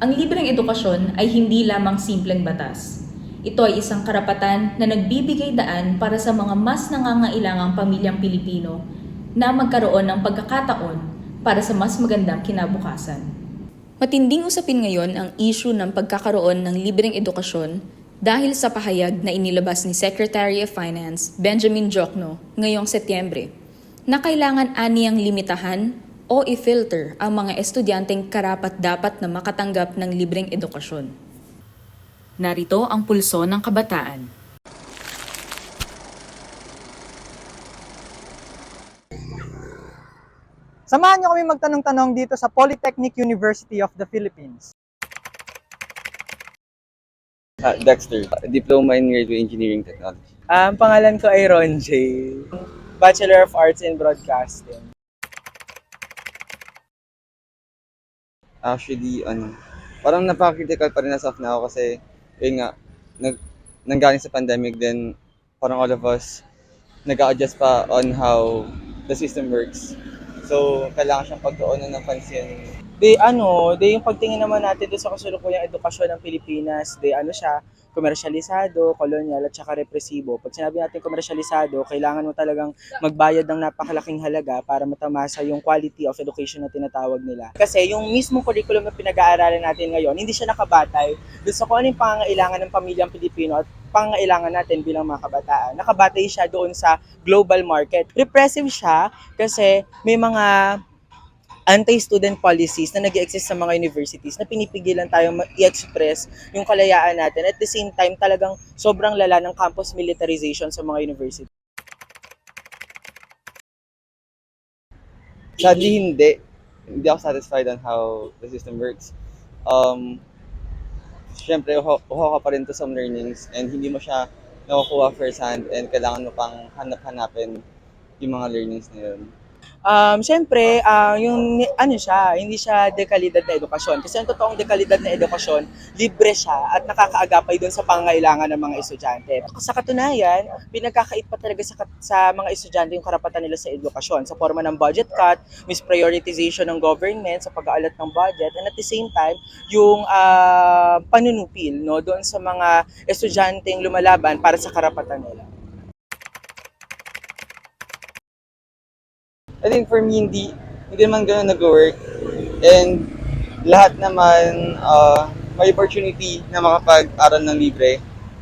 Ang libreng edukasyon ay hindi lamang simpleng batas. Ito ay isang karapatan na nagbibigay daan para sa mga mas nangangailangang pamilyang Pilipino na magkaroon ng pagkakataon para sa mas magandang kinabukasan. Matinding usapin ngayon ang issue ng pagkakaroon ng libreng edukasyon dahil sa pahayag na inilabas ni Secretary of Finance Benjamin Jokno ngayong Setyembre na kailangan aniyang limitahan o i-filter ang mga estudyanteng karapat-dapat na makatanggap ng libreng edukasyon. Narito ang pulso ng kabataan. Samahan niyo kami magtanong-tanong dito sa Polytechnic University of the Philippines. Ah, Dexter, Diploma in Radio Engineering Technology. Ang pangalan ko ay Ron J. Bachelor of Arts in Broadcasting. Actually, ano, parang napaka-critical pa rin as of now kasi, yun nga, nag, nanggaling sa pandemic, then parang all of us nag-adjust pa on how the system works. So, kailangan siyang pagtuunan ng pansin. Di ano, di yung pagtingin naman natin doon sa kasulukuyang edukasyon ng Pilipinas, di ano siya, komersyalisado, kolonyal at saka represibo. Pag sinabi natin komersyalisado, kailangan mo talagang magbayad ng napakalaking halaga para matamasa yung quality of education na tinatawag nila. Kasi yung mismong curriculum na pinag-aaralan natin ngayon, hindi siya nakabatay doon sa kung ano yung pangangailangan ng pamilyang Pilipino at pangangailangan natin bilang mga kabataan. Nakabatay siya doon sa global market. Repressive siya kasi may mga anti-student policies na nag exist sa mga universities na pinipigilan tayo i-express yung kalayaan natin. At the same time, talagang sobrang lala ng campus militarization sa mga university. Sadly, hindi. Hindi ako satisfied on how the system works. Um, Siyempre, uho ka pa rin to some learnings and hindi mo siya nakukuha first hand and kailangan mo pang hanap-hanapin yung mga learnings na yun. Um, Siyempre, ah, yung ano siya, hindi siya dekalidad na edukasyon. Kasi ang totoong dekalidad na edukasyon, libre siya at nakakaagapay doon sa pangangailangan ng mga estudyante. Sa katunayan, pinagkakait pa talaga sa, sa mga estudyante yung karapatan nila sa edukasyon sa forma ng budget cut, misprioritization ng government sa pag-aalat ng budget, and at the same time, yung ah, panunupil no, doon sa mga estudyanteng lumalaban para sa karapatan nila. I think for me, hindi, hindi naman ganun nag-work. And lahat naman uh, may opportunity na makapag-aral ng libre.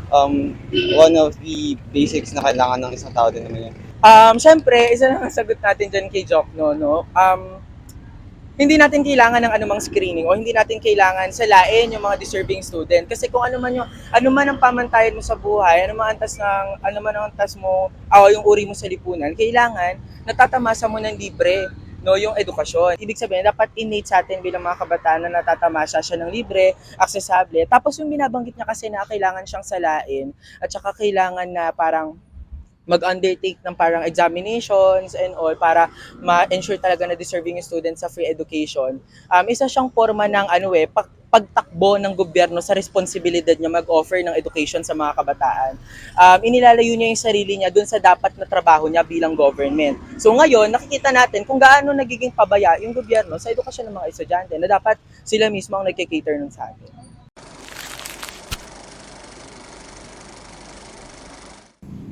Um, one of the basics na kailangan ng isang tao din naman yun. Um, Siyempre, isa na ang sagot natin dyan kay Jock, no, no? Um, hindi natin kailangan ng anumang screening o hindi natin kailangan salain yung mga deserving student. Kasi kung ano man yung, ano man ang pamantayan mo sa buhay, ano man ang antas ng, ano man ang antas mo, o yung uri mo sa lipunan, kailangan natatamasa mo ng libre no, yung edukasyon. Ibig sabihin, dapat innate sa atin bilang mga kabataan na natatamasa siya ng libre, accessible. Tapos yung binabanggit niya kasi na kailangan siyang salain at saka kailangan na parang mag-undertake ng parang examinations and all para ma-ensure talaga na deserving yung students sa free education. Um, isa siyang forma ng ano eh, pag- pagtakbo ng gobyerno sa responsibilidad niya mag-offer ng education sa mga kabataan. Um, inilalayo niya yung sarili niya dun sa dapat na trabaho niya bilang government. So ngayon, nakikita natin kung gaano nagiging pabaya yung gobyerno sa edukasyon ng mga estudyante na dapat sila mismo ang nagkikater nun sa atin.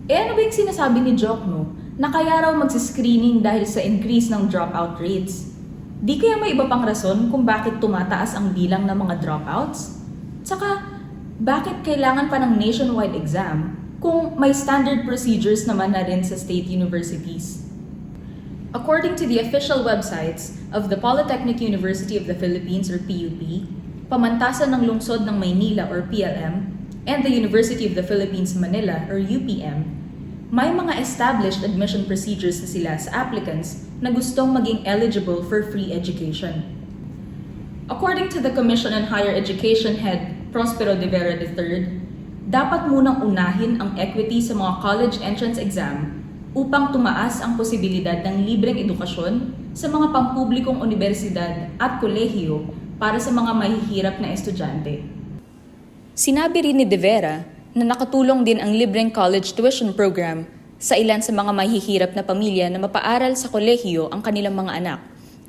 Eh ano ba yung sinasabi ni Jokno na kaya raw magsiscreening dahil sa increase ng dropout rates? Di kaya may iba pang rason kung bakit tumataas ang bilang ng mga dropouts? Tsaka, bakit kailangan pa ng nationwide exam kung may standard procedures naman na rin sa state universities? According to the official websites of the Polytechnic University of the Philippines or PUP, pamantasan ng lungsod ng Maynila or PLM, and the University of the Philippines Manila or UPM, may mga established admission procedures na sila sa applicants na gustong maging eligible for free education. According to the Commission on Higher Education Head Prospero de Vera III, dapat munang unahin ang equity sa mga college entrance exam upang tumaas ang posibilidad ng libreng edukasyon sa mga pampublikong universidad at kolehiyo para sa mga mahihirap na estudyante. Sinabi rin ni De Vera na nakatulong din ang libreng college tuition program sa ilan sa mga mahihirap na pamilya na mapaaral sa kolehiyo ang kanilang mga anak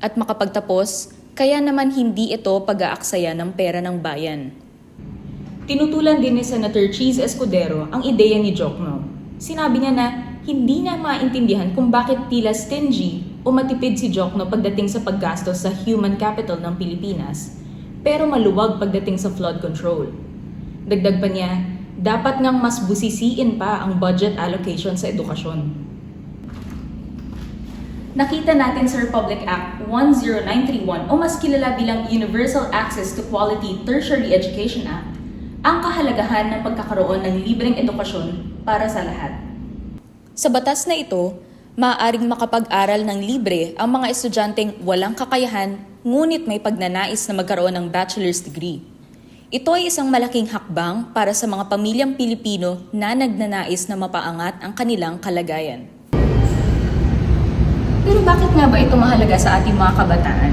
at makapagtapos Kaya naman hindi ito pag-aaksaya ng pera ng bayan. Tinutulan din ni Senator Cheese Escudero ang ideya ni Jokno. Sinabi niya na hindi niya maintindihan kung bakit tila stingy o matipid si Jokno pagdating sa paggastos sa human capital ng Pilipinas, pero maluwag pagdating sa flood control. Dagdag pa niya, dapat ngang mas busisiin pa ang budget allocation sa edukasyon. Nakita natin sa Republic Act 10931 o mas kilala bilang Universal Access to Quality Tertiary Education Act ang kahalagahan ng pagkakaroon ng libreng edukasyon para sa lahat. Sa batas na ito, maaaring makapag-aral ng libre ang mga estudyanteng walang kakayahan ngunit may pagnanais na magkaroon ng bachelor's degree. Ito ay isang malaking hakbang para sa mga pamilyang Pilipino na nagnanais na mapaangat ang kanilang kalagayan. Pero bakit nga ba ito mahalaga sa ating mga kabataan?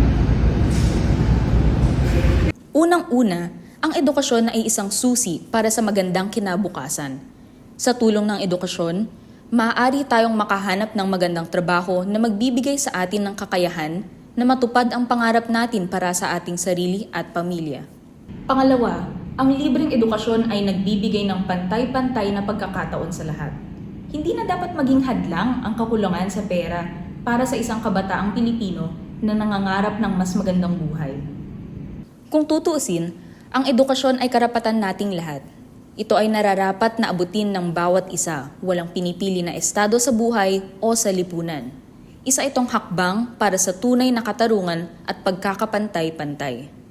Unang-una, ang edukasyon ay isang susi para sa magandang kinabukasan. Sa tulong ng edukasyon, maaari tayong makahanap ng magandang trabaho na magbibigay sa atin ng kakayahan na matupad ang pangarap natin para sa ating sarili at pamilya. Pangalawa, ang libreng edukasyon ay nagbibigay ng pantay-pantay na pagkakataon sa lahat. Hindi na dapat maging hadlang ang kakulangan sa pera para sa isang kabataang Pilipino na nangangarap ng mas magandang buhay. Kung tutuusin, ang edukasyon ay karapatan nating lahat. Ito ay nararapat na abutin ng bawat isa, walang pinipili na estado sa buhay o sa lipunan. Isa itong hakbang para sa tunay na katarungan at pagkakapantay-pantay.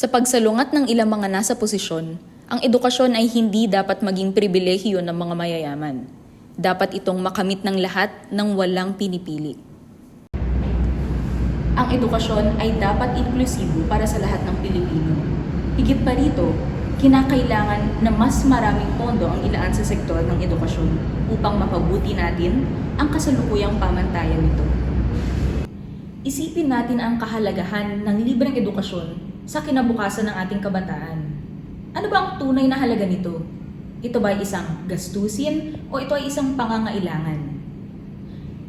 Sa pagsalungat ng ilang mga nasa posisyon, ang edukasyon ay hindi dapat maging pribilehiyo ng mga mayayaman. Dapat itong makamit ng lahat ng walang pinipili. Ang edukasyon ay dapat inklusibo para sa lahat ng Pilipino. Higit pa rito, kinakailangan na mas maraming pondo ang ilaan sa sektor ng edukasyon upang mapabuti natin ang kasalukuyang pamantayan nito. Isipin natin ang kahalagahan ng libreng edukasyon sa kinabukasan ng ating kabataan. Ano ba ang tunay na halaga nito? Ito ba ay isang gastusin o ito ay isang pangangailangan?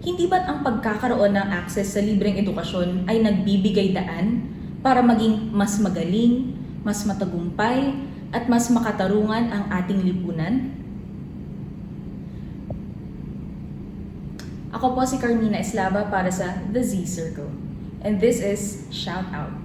Hindi ba't ang pagkakaroon ng access sa libreng edukasyon ay nagbibigay daan para maging mas magaling, mas matagumpay, at mas makatarungan ang ating lipunan? Ako po si Carmina Eslava para sa The Z Circle. And this is Shout Out.